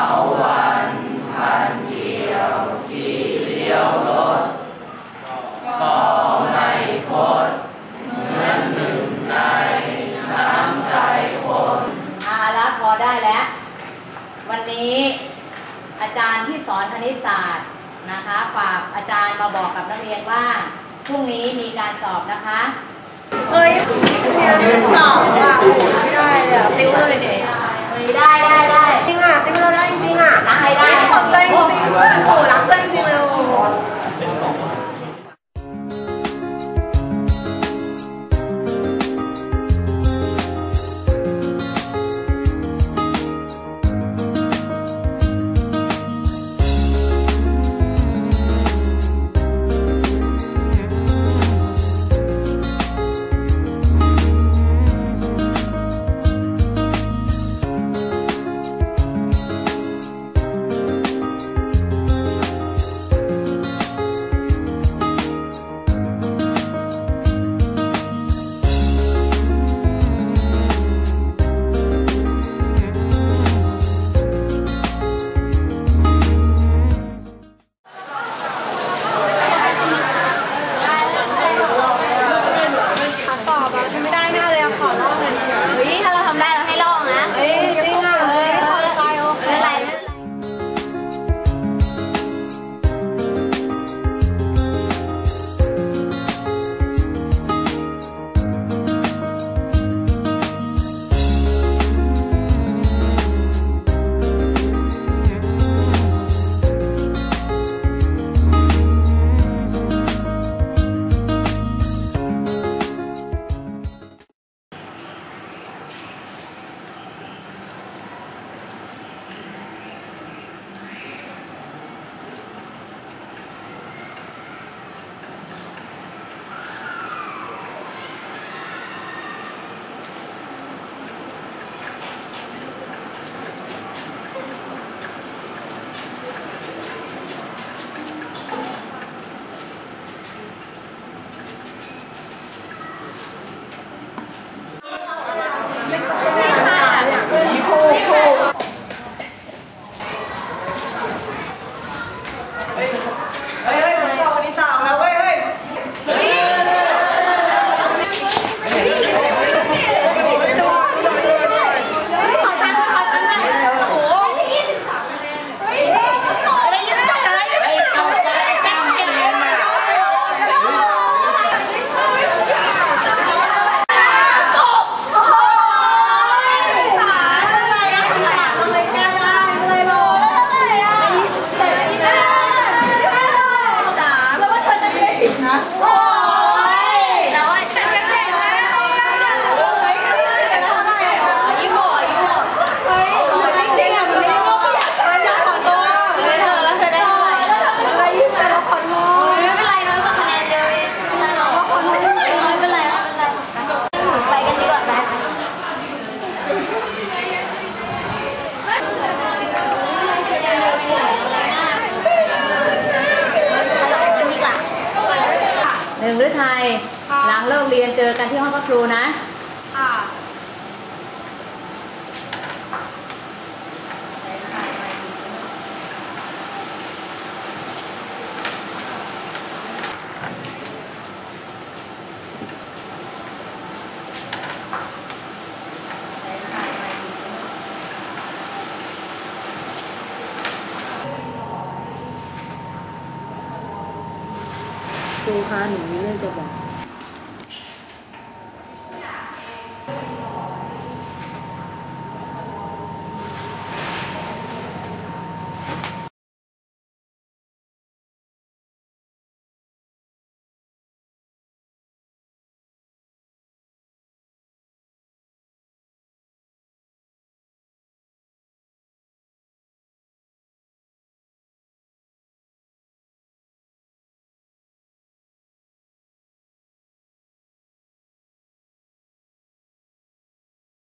าวันพันเกี่ยวที่เลี้ยวรถก็ไม่คดเหมือนหนึ่งในน้ำใจคนอาละพอได้แล้ว วันนี้อาจารย์ที่สอนคณิตศาสตร์นะคะฝากอาจารย์มาบอกกับนักเรียนว่าพรุ่งนี้มีการสอบนะคะเฮ้ยเรียนสอบอะไม่ได้เลยติ้วเลยเนี่ย หนึ่งหรือไทยหลังเลิกเรียนเจอกันที่ห้องพักครูนะ ค่ะ ครูคะหนูมีเรื่องจะบอก